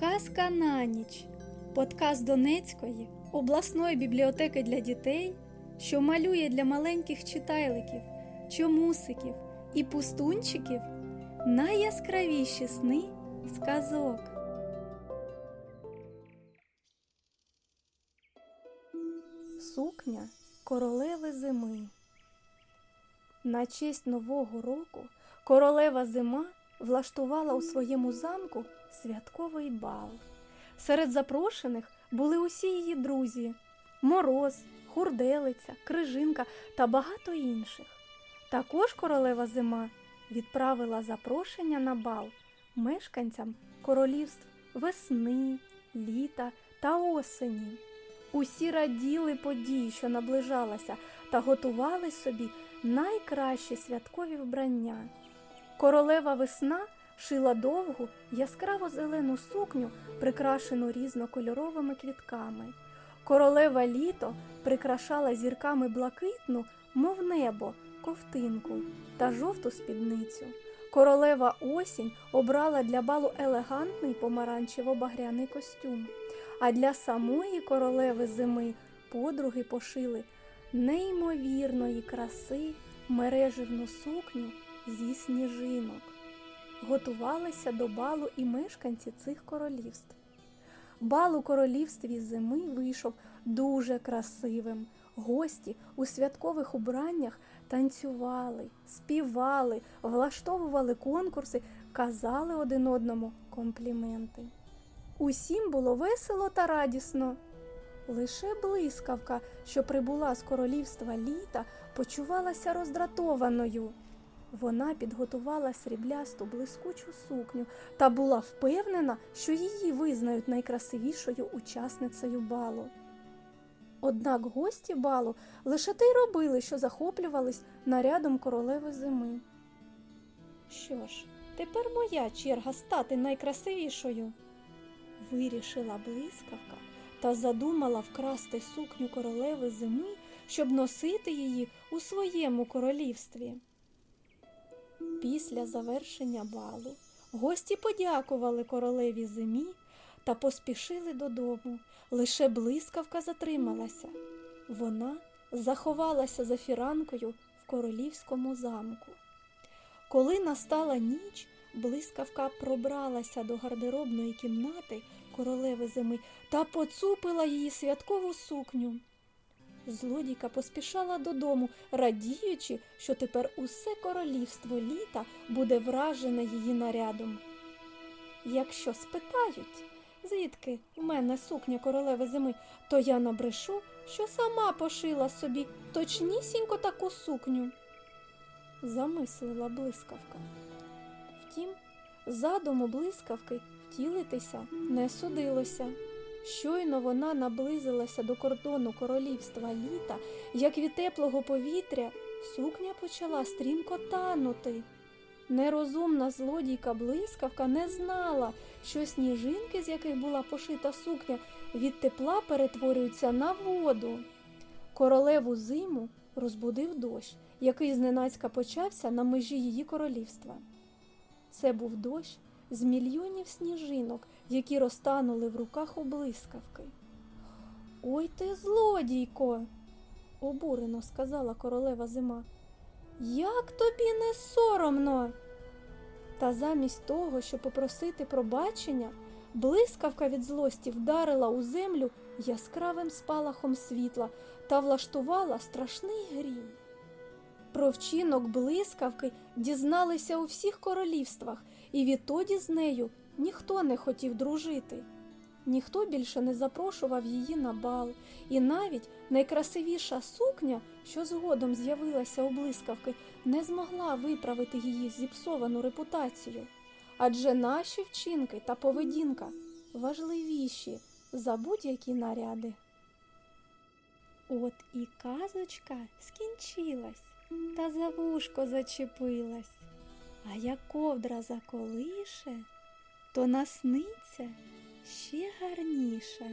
Казка на ніч. Подкаст Донецької обласної бібліотеки для дітей, що малює для маленьких читайликів, чомусиків і пустунчиків найяскравіші сни сказок. Сукня королеви зими. На честь Нового року королева зима влаштувала у своєму замку святковий бал. Серед запрошених були усі її друзі Мороз, Хурделиця, Крижинка та багато інших. Також королева зима відправила запрошення на бал мешканцям королівств весни, літа та осені. Усі раділи події, що наближалася, та готували собі найкращі святкові вбрання. Королева весна шила довгу яскраво зелену сукню, прикрашену різнокольоровими квітками. Королева літо прикрашала зірками блакитну, мов небо, ковтинку та жовту спідницю. Королева осінь обрала для балу елегантний помаранчево-багряний костюм, а для самої королеви зими подруги пошили неймовірної краси мереживну сукню зі сніжинок. Готувалися до балу і мешканці цих королівств. Бал у королівстві зими вийшов дуже красивим. Гості у святкових убраннях танцювали, співали, влаштовували конкурси, казали один одному компліменти. Усім було весело та радісно. Лише блискавка, що прибула з королівства літа, почувалася роздратованою. Вона підготувала сріблясту блискучу сукню та була впевнена, що її визнають найкрасивішою учасницею балу. Однак гості балу лише те й робили, що захоплювались нарядом королеви зими. Що ж, тепер моя черга стати найкрасивішою, вирішила блискавка та задумала вкрасти сукню королеви зими, щоб носити її у своєму королівстві. Після завершення балу гості подякували королеві зимі та поспішили додому. Лише блискавка затрималася. Вона заховалася за фіранкою в королівському замку. Коли настала ніч, блискавка пробралася до гардеробної кімнати королеви зими та поцупила її святкову сукню. Злодійка поспішала додому, радіючи, що тепер усе королівство літа буде вражене її нарядом. Якщо спитають, звідки в мене сукня королеви зими, то я набрешу, що сама пошила собі точнісінько таку сукню. Замислила блискавка. Втім, задуму блискавки втілитися не судилося. Щойно вона наблизилася до кордону королівства літа, як від теплого повітря сукня почала стрімко танути. Нерозумна злодійка блискавка не знала, що сніжинки, з яких була пошита сукня, від тепла перетворюються на воду. Королеву зиму розбудив дощ, який зненацька почався на межі її королівства. Це був дощ з мільйонів сніжинок, які розтанули в руках у блискавки. Ой ти, злодійко, обурено сказала королева зима. Як тобі не соромно? Та замість того, щоб попросити пробачення, блискавка від злості вдарила у землю яскравим спалахом світла та влаштувала страшний грім. Про вчинок блискавки дізналися у всіх королівствах, і відтоді з нею ніхто не хотів дружити. Ніхто більше не запрошував її на бал, і навіть найкрасивіша сукня, що згодом з'явилася у блискавки, не змогла виправити її зіпсовану репутацію. Адже наші вчинки та поведінка важливіші за будь-які наряди. От і казочка скінчилась та за вушко зачепилась, а як ковдра заколише, то насниться ще гарніше.